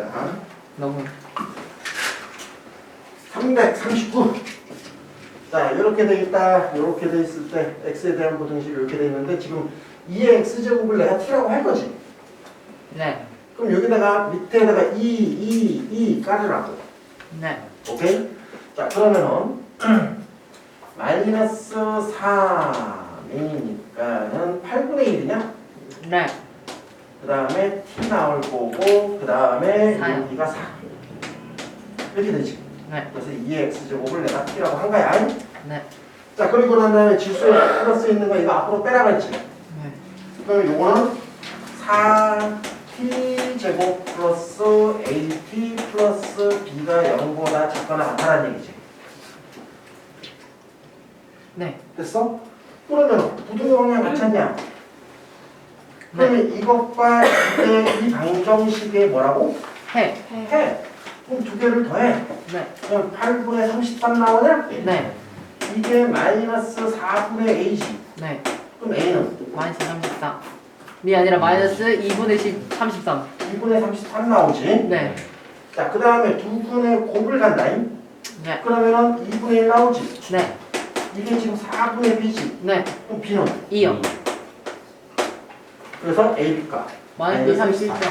봅시다. 너무 339. 자, 이렇게 돼 있다. 이렇게 돼 있을 때 x에 대한 부등식이 이렇게 돼 있는데 지금 2의 x제곱을 내가 t라고 할 거지. 네. 그럼 여기다가 밑에다가 2, 2, 2 깔으라고. 네. 오케이? 자, 그러면은 마이너스 4이니까는 8분의 1이냐? 네. 그 다음에 t 나올 거고 그 다음에 사요. 여기가 4 이렇게 되지 네. 그래서 2의 x제곱을 내가 t라고 한 거야 네. 자 그리고 난 다음에 질소에 플러스 있는 거 이거 앞으로 빼라고 했지 네. 그럼 요거는 4t 제곱 플러스 at 플러스 b가 0보다 작거나 같다는 얘기지 네. 됐어? 그러면 부등호 방향 같지 않냐? 그러면 이것과 이게 이 방정식의 뭐라고? 해. 해. 그럼 두 개를 더해. 네. 그럼 8분의 33 나오냐? 네. 이게 마이너스 4분의 a지. 네. 그럼 a는 마이너스 34. 이 아니라 마이너스 2분의 10, 33. 2분의 33 나오지. 네. 자, 그 다음에 두 분의 곱을 간다잉. 네. 그러면은 2분의 1 나오지. 네. 이게 지금 4분의 b지. 네. 그럼 b는 2요. 그래서 ab가. 마이너스 37점.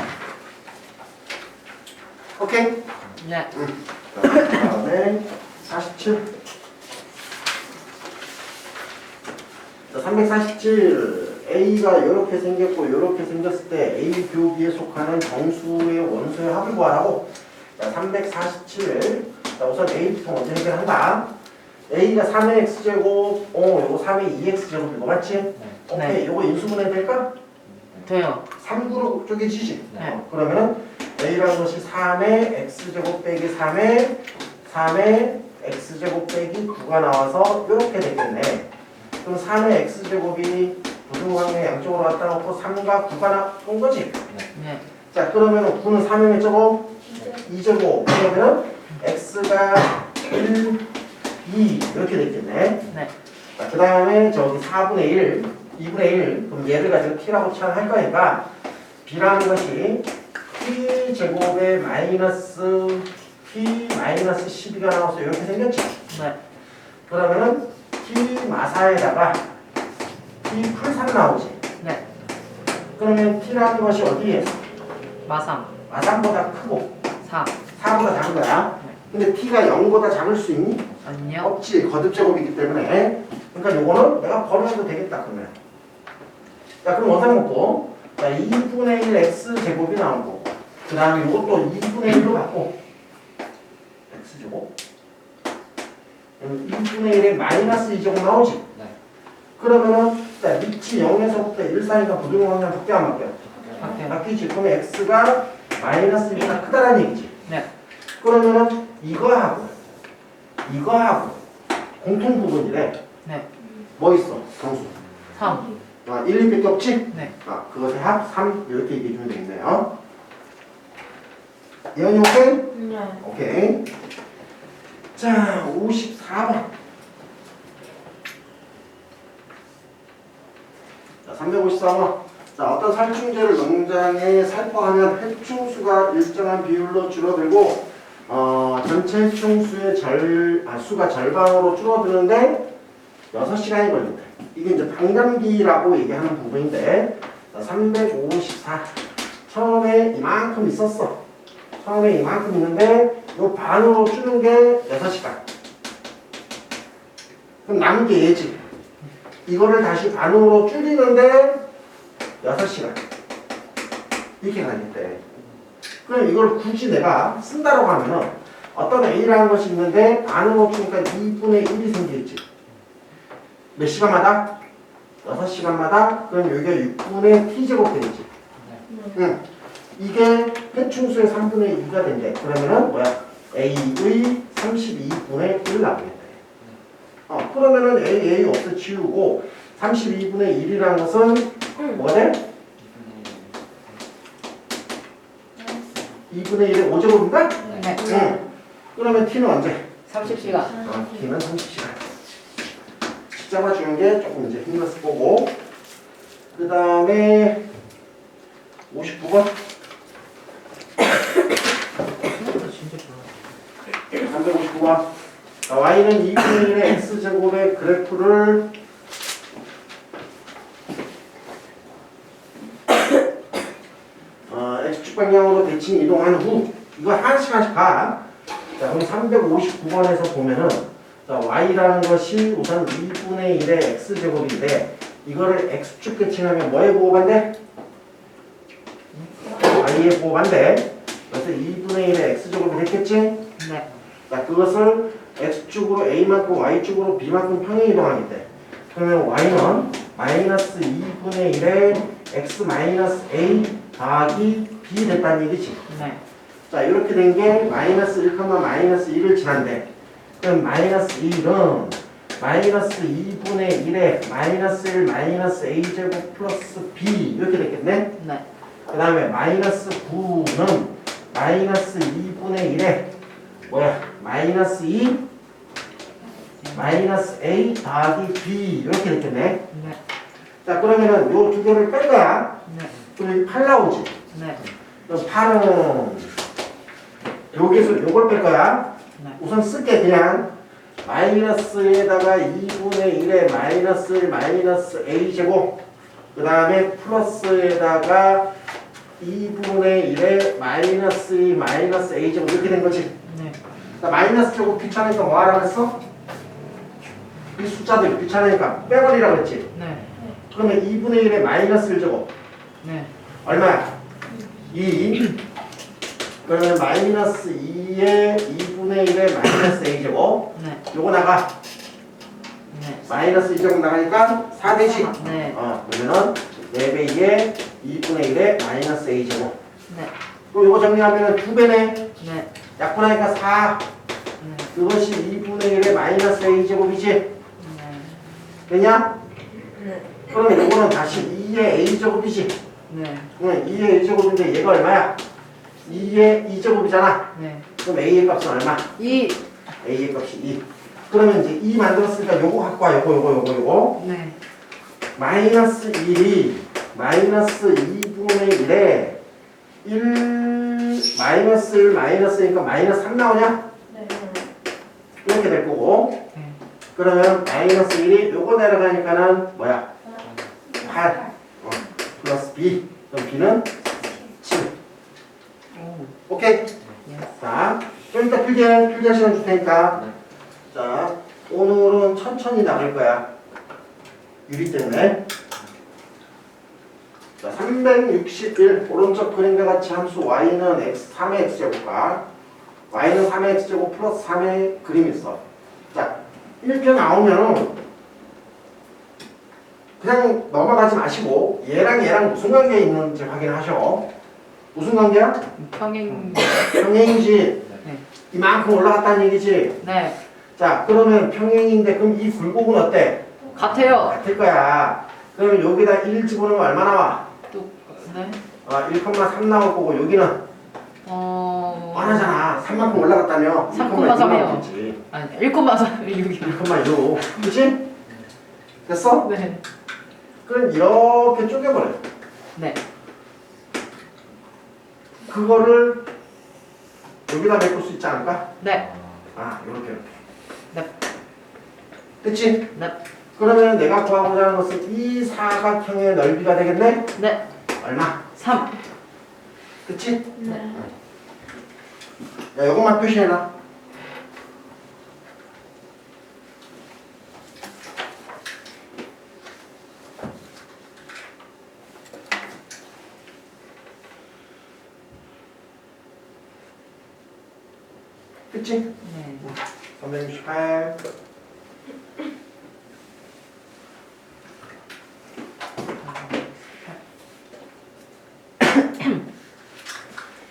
오케이. 네. 자, 그 다음에 47. 자, 347. A가 이렇게 생겼고 이렇게 생겼을 때 A 교비에 속하는 정수의 원소의 합을 구하라고. 자, 347. 자, 우선 A부터 먼저 해결한다. A가 3의 X제곱, 어, 요거 3의 2X제곱 이거 맞지? 오케이, 네. 요거 인수분해 될까? 돼요. 3구로 쪼개지지? 네. 어, 그러면은 A라는 것이 3의 X제곱 빼기 3의 3의 X제곱 빼기 9가 나와서 이렇게 되겠네. 그럼 3의 X제곱이 부등호방의 양쪽으로 갖다 놓고 3과 9가 나온 거지? 네. 자, 그러면은 9는 3의 몇 제곱? 2제곱. 그러면은 X가 1, 2 이렇게 되겠네. 네. 자, 그 다음에 저기 4분의 1, 2분의 1, 그럼 얘를 가지고 t라고 취한할 거니까 b라는 것이 t 제곱에 마이너스 t 마이너스 12가 나와서 이렇게 생겼지. 네. 그러면은 t 마사에다가 t 풀3 나오지. 네. 그러면 t라는 것이 어디에? 마삼. 마삼보다 크고 4. 4보다 작은 거야. 근데 t가 0보다 작을 수 있니? 아니요. 없지 거듭 제곱이기 때문에 그러니까 요거는 내가 버려도 되겠다 그러면 자 그럼 원상 먹고 자 2분의 1 x 제곱이 나오고 그 다음에 요것도 2분의 1로 바꿔 x 제곱 그럼 2분의 1에 마이너스 2제곱 나오지 네. 그러면은 자 밑이 0에서부터 1 사이가 부등호방향 바뀌어 안 바뀌어 바뀌어요. 바뀌지 그러면 x가 마이너스 1보다 크다라는 얘기지 네. 그러면은 이거하고 이거하고 공통 부분이래. 네. 뭐 있어? 정수. 3. 아, 1, 2밖에 없지? 네. 아, 그것의 합 3. 이렇게 얘기해 주면 되겠네요. 예언이 오케이? 네. 오케이. 자, 54번. 자, 354번. 자, 어떤 살충제를 농장에 살포하면 해충수가 일정한 비율로 줄어들고 어, 전체 해충수의 절, 아, 수가 절반으로 줄어드는데 6시간이 걸린다. 이게 이제 반감기라고 얘기하는 부분인데 자, 354. 처음에 이만큼 있었어. 처음에 이만큼 있는데 요 반으로 줄는 게 6시간. 그럼 남은 게 얘지. 이거를 다시 반으로 줄이는데 6시간. 이렇게 가겠대. 그럼 이걸 굳이 내가 쓴다고 하면은 어떤 A라는 것이 있는데 반으로 주니까 2분의 1이 생기겠지. 몇 시간마다? 6시간마다? 그럼 여기가 6분의 T제곱 되겠지. 응. 이게 해충수의 3분의 2가 된대. 그러면은 뭐야? A의 32분의 1 나오겠다. 어, 그러면은 A, A 없어 지우고 32분의 1이라는 것은 뭐래? 2분의 1의 5제곱인가? 네. 응. 그러면 T는 언제? 30시간. 어, T는 30시간. 잡아주는 게 조금 이제 힘들었을 거고. 그 다음에 59번. 359번. 자, y는 2분의 1의 x제곱의 그래프를 어, x축 방향으로 대칭 이동한 후 이거 하나씩 하나씩 가. 자, 그럼 359번에서 보면은 자, y라는 것이 우선 2분의 1의 x제곱인데 이거를 x축 대칭하면 뭐에 보호반대? y에 보호반대. 그래서 2분의 1의 x제곱이 됐겠지? 네. 자, 그것을 x축으로 a만큼 y축으로 b만큼 평행 이동하기 때 그러면 y는 마이너스 2분의 1의 x 마이너스 a 더하기 b 됐다는 얘기지. 네. 자, 이렇게 된 게 마이너스 1, 마이너스 1을 지난데 그럼 마이너스 1은 마이너스 2분의 1에 마이너스 1 마이너스 a제곱 플러스 b 이렇게 됐겠네? 네. 그 다음에 마이너스 9는 마이너스 2분의 1에 뭐야? 마이너스 2 마이너스 a 더하기 b 이렇게 됐겠네? 네. 자 그러면은 요 두 개를 뺄 거야. 네. 그럼 8 나오지? 네. 그럼 8은 여기서 요걸 뺄 거야. 네. 우선 쓸게 그냥 마이너스에다가 2분의 1에 마이너스 1 마이너스 a 제곱 그 다음에 플러스에다가 2분의 1에 마이너스 2 마이너스 a 제곱 이렇게 된 거지. 네. 자, 마이너스 제곱 귀찮으니까 뭐 하라 그랬어? 이 숫자들 귀찮으니까 빼버리라 그랬지. 네. 그러면 2분의 1에 마이너스 1 제곱 네. 얼마야? 2 그러면 마이너스 2에 2분의 1에 마이너스 a 제곱 네. 요거 나가 네. 마이너스 2제곱 나가니까 4대씩 네. 어 그러면은 4배에 2분의 1에 마이너스 a 제곱 네. 그럼 요거 정리하면은 2배네 네. 약분하니까 4 네. 그것이 2분의 1에 마이너스 a 제곱이지 네. 되냐? 그러면 요거는 다시 2의 a 제곱이지 네. 그러면 2의 a 제곱인데 얘가 얼마야? 2의 2제곱이잖아 네. 그럼 a의 값은 얼마? 이. a의 값이 2 그러면 이제 2 만들었으니까 요거 갖고 와 요거 요거 요거 요거 네. 마이너스 1이 마이너스 2분의 1에 1 마이너스 1 마이너스니까 마이너스 3 나오냐? 이렇게 될 거고 네. 그러면 마이너스 1이 요거 내려가니까는 뭐야? 8 어, 플러스 b 그럼 b는 7 오. 오케이? 예. 자, 좀 이따 필기할, 필기할 시간 줄 테니까. 자, 오늘은 천천히 나갈 거야. 유리 때문에. 자, 361. 오른쪽 그림과 같이 함수 y는 x, 3의 x제곱과 y는 3의 x제곱 플러스 3의 그림이 있어. 자, 이렇게 나오면 그냥 넘어가지 마시고 얘랑 얘랑 무슨 관계 있는지 확인하셔. 무슨 관계야? 평행. 평행이지. 네. 이만큼 올라갔다는 얘기지. 네. 자, 그러면 평행인데 그럼 이 굴곡은 어때? 같아요. 같을 거야. 그러면 여기다 1 집어넣으면 얼마 나와? 또. 네. 아, 1,3 나올 거고 여기는 어. 뻔하잖아. 3만큼 올라갔다며. 3,3 이요. 지 아니 1,4 6이요. 1,6. 그치? 됐어? 네. 그럼 이렇게 쪼개버려. 네. 그거를 여기다 메꿀 수 있지 않을까? 네. 아, 이렇게 이렇게. 네. 됐지? 네. 그러면 내가 구하고자 하는 것은 이 사각형의 넓이가 되겠네? 네. 얼마? 3. 그치? 네. 야, 이것만 표시해놔. 그치? 네. 368.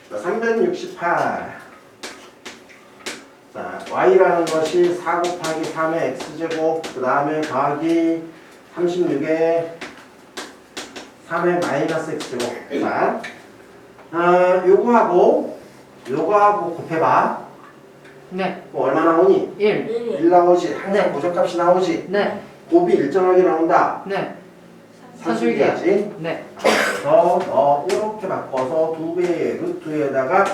자, 368. 자, y라는 것이 4 곱하기 3의 x제곱, 그 다음에 더하기 36의 3의 마이너스 x제곱. 자, 어, 요거하고, 요거하고 곱해봐. 네. 그럼 얼마 나오니? 1. 1 나오지. 항상 네. 고정값이 나오지. 네. 곱이 일정하게 나온다. 네. 사줄기하지. 네. 그래서 너 이렇게 바꿔서 두 배의 루트에다가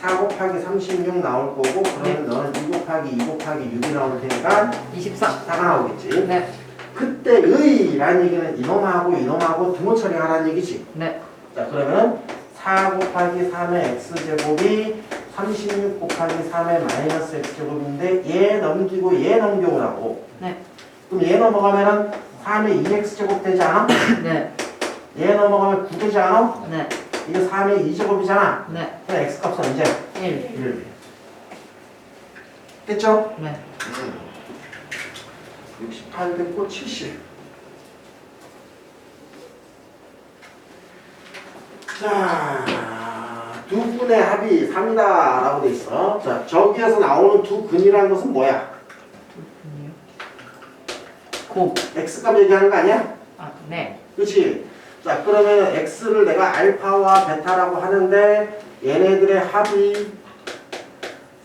4 곱하기 36 나올 거고 그러면 너는 2 곱하기 2 곱하기 6이 나올 테니까 24. 4가 나오겠지. 네. 그때 의 라는 얘기는 이놈하고 이놈하고 등호 처리하라는 얘기지. 네. 자 그러면 4 곱하기 3의 x제곱이 36 곱하기 3의 마이너스 x제곱인데 얘 넘기고 얘 넘겨오라고. 네. 그럼 얘 넘어가면은 3의 2x제곱 되지 않아? 네. 얘 넘어가면 9 되지 않아? 네. 이거 3의 2제곱이잖아. 네. 그럼 x값은 언제? 1. 1. 됐죠? 네. 68 됐고 70. 자, 두 분의 합이 3이다 라고 돼 있어. 자, 저기에서 나오는 두 근이라는 것은 뭐야? 곱. x값 얘기하는 거 아니야? 아, 네. 그치? 자, 그러면 x를 내가 알파와 베타라고 하는데 얘네들의 합이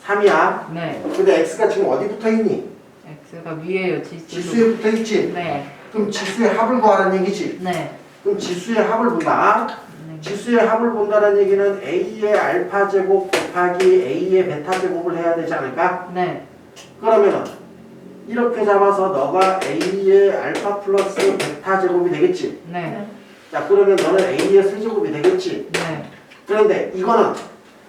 3이야. 네. 근데 x가 지금 어디 붙어 있니? x가 위에요. 지수. 지수에 붙어 있지? 네. 그럼 지수의 합을 구하라는 얘기지? 네. 그럼 지수의 합을 본다. 네. 지수의 합을 본다는 얘기는 a의 알파 제곱 곱하기 a의 베타 제곱을 해야 되지 않을까? 네. 그러면은 이렇게 잡아서 너가 a의 알파 플러스 베타 제곱이 되겠지? 네. 자 그러면 너는 a의 세제곱이 되겠지? 네. 그런데 이거는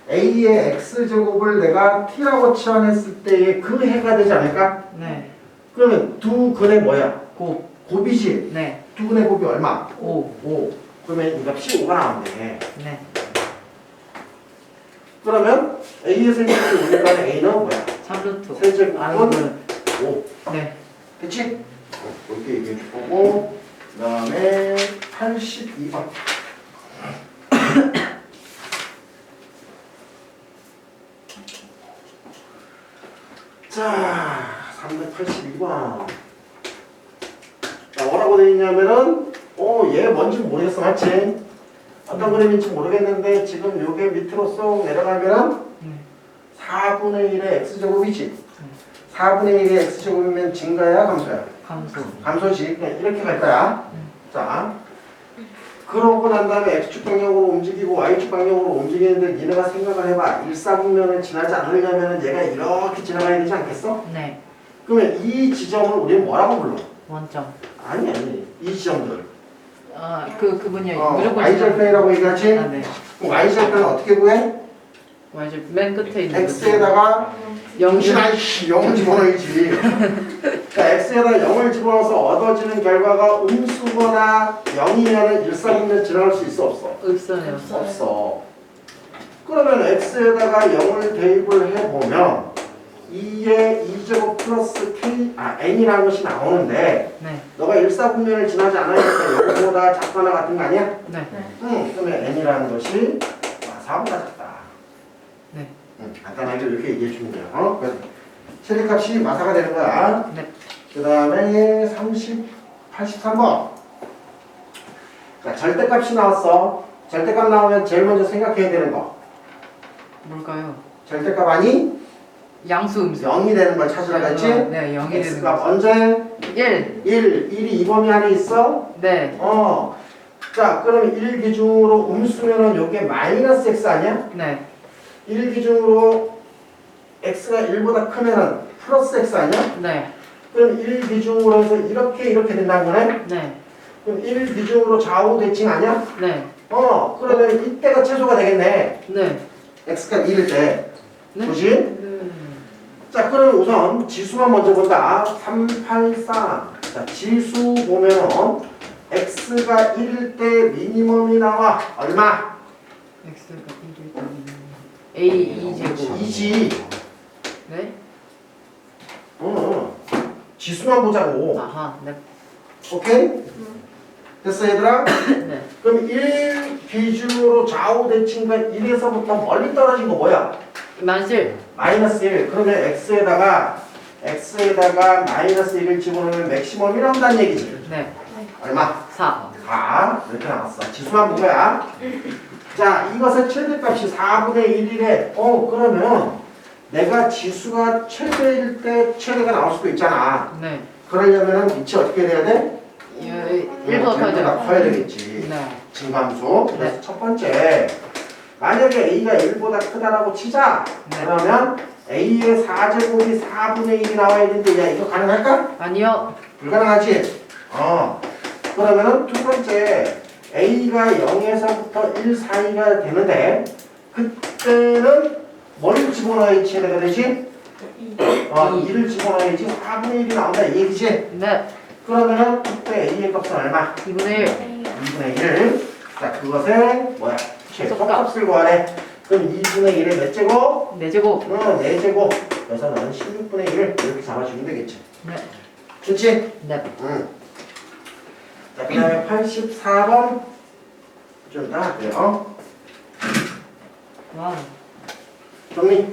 a의 x 제곱을 내가 t라고 치환했을 때의 그 해가 되지 않을까? 네. 그러면 두 근의 뭐야? 곱. 곱이지? 네. 두 근의 곱이 얼마? 5. 5. 그러면 이 값이 5가 나오네. 네. 그러면 A의 세제곱이 오니까 A는 뭐야? 3루트. 세제곱은 아이고. 5. 네. 그치? 어, 이렇게 얘기해 줄 거고 그 다음에 82번 자 382번 자 뭐라고 되어 있냐면은 어얘 뭔지 모르겠어 맞지? 어떤 그림인지 모르겠는데 지금 요게 밑으로 쏙 내려가면은 네. 4분의 1의 x제곱이지 4분의 1의 x제곱이면 증가야 감소야? 감소. 감소지 그냥 이렇게 갈 거야 자 그러고 난 다음에 x축 방향으로 움직이고 y축 방향으로 움직이는데 니네가 생각을 해봐 일사분면을 지나지 않으려면 얘가 이렇게 지나가야 되지 않겠어? 네. 그러면 이 지점을 우리는 뭐라고 불러? 원점. 아니 아니 이 지점들 아, 그 그분이 어, 무조건 y절편이라고 얘기하지? 아, 네. 그럼 y절편은 어떻게 구해? 완전 맨 끝에 있는 x에다가 영신. 아이씨 0을 집어넣어야지 그러니까 x에다 0을 집어넣어서 얻어지는 결과가 음수거나 0이면 일사분면 지나갈 수 있어 없어? 없어요. 없어 그러면 x에다가 0을 대입을 해보면 2의 2제곱 플러스 k 아 n이라는 것이 나오는데 네. 너가 일사분면을 지나지 않으니까 0보다 작거나 같은 거 아니야? 네. 응 그러면 n이라는 것이 4보다 작다 네. 응, 간단하게 이렇게 얘기해 주면 돼요 어? 그래서 최대값이 마사가 되는 거야 네. 그 다음에 30, 83번. 자, 절대값이 나왔어. 절대값 나오면 제일 먼저 생각해야 되는 거. 뭘까요? 절대값 아니? 양수 음수. 0이 되는 걸 찾으라고 했지? 네, 0이 되는 x값 거. 언제? 1. 1. 1이 이 범위 안에 있어? 네. 어. 자, 그러면 1 기준으로 음수면은 요게 마이너스 x 아니야? 네. 1 기준으로 x가 1보다 크면은 플러스 x 아니야? 네. 그럼 1 기준으로 해서 이렇게 이렇게 된다는 거네? 네. 그럼 1 기준으로 좌우 대칭 아니야? 네. 어, 그러면 이때가 최소가 되겠네. 네. x가 1일 때. 네. 그지? 네. 자, 그럼 우선 지수만 먼저 본다. 384. 자, 지수 보면은 x가 1일 때 미니멈이 나와. 얼마? x가 1일 때 a 2제곱. 2지. 네. 어, 지수만 보자고. 아하. 네. 오케이? 됐어, 얘들아? 네. 그럼 1 기준으로 좌우 대칭과 1에서부터 멀리 떨어진 거 뭐야? 만실. 마이너스 1 그러면 x에다가 x에다가 마이너스 1을 집어넣으면 맥시멈이 나온다는 얘기지 네. 얼마? 4. 4 이렇게 나왔어 지수만 본 거야 자 이것의 최대값이 4분의 1이래 어 그러면 내가 지수가 최대일 때 최대가 나올 수도 있잖아 네. 그러려면 위치 어떻게 돼야 돼? 1번 가 하죠. 커야 되겠지 네. 증감수 그래서 첫 번째 만약에 A가 1보다 크다라고 치자. 네. 그러면 A의 4제곱이 4분의 1이 나와야 되는데 야 이거 가능할까? 아니요. 불가능하지? 어. 그러면은 두 번째 A가 0에서부터 1 사이가 되는데 그때는 뭘 집어넣어야지 해가 되지? 어, 이. 2를 집어넣어야지 4분의 1이 나온다 이 얘기지? 네. 그러면은 그때 A의 값은 얼마? 2분의 1. 2분의 1. 자 그것의 뭐야? 최소값. 최소값을 구하래. 그럼 2분의 1의 몇 제곱? 4제곱. 어, 4제곱. 그래서 너는 16분의 1을 이렇게 잡아주면 되겠지. 네. 그렇지? 네. 응. 자, 그 다음에 84번 좀 나갈게요. 와. 정리.